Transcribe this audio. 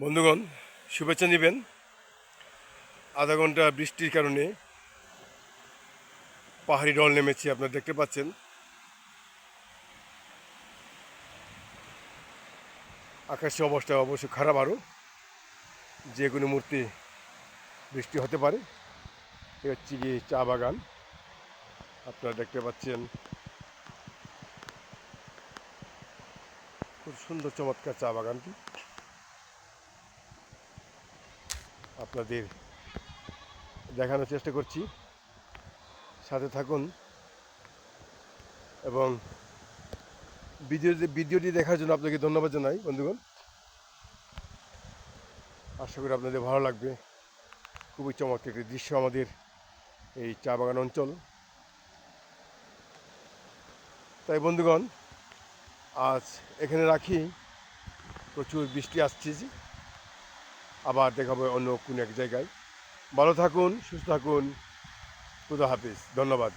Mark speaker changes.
Speaker 1: বন্ধুগণ, শুভেচ্ছা নেবেন। আধা ঘণ্টা বৃষ্টির কারণে পাহাড়ি ডল নেমেছে, আপনারা দেখতে পাচ্ছেন। আকাশের অবস্থা অবশ্য খারাপ আরও। যে কোনো মূর্তি বৃষ্টি হতে পারে। এ হচ্ছে গিয়ে চা বাগান। আপনারা দেখতে পাচ্ছেন। খুব সুন্দর চমৎকার চা বাগানটি। আপনাদের দেখানোর চেষ্টা করছি। সাথে থাকুন এবং ভিডিওটি ভিডিওটি দেখার জন্য আপনাকে ধন্যবাদ জানাই, বন্ধুগণ। আশা করি আপনাদের ভালো লাগবে। খুবই চমৎকার একটি দৃশ্য আমাদের এই চা বাগান অঞ্চল। তাই, বন্ধুগণ, আজ এখানে রাখি। প্রচুর বৃষ্টি আসছে। যে দেখা হবে অন্য কোনো এক জায়গায়। ভালো থাকুন সুস্থ থাকুন। খুদা হাফিজ। ধন্যবাদ।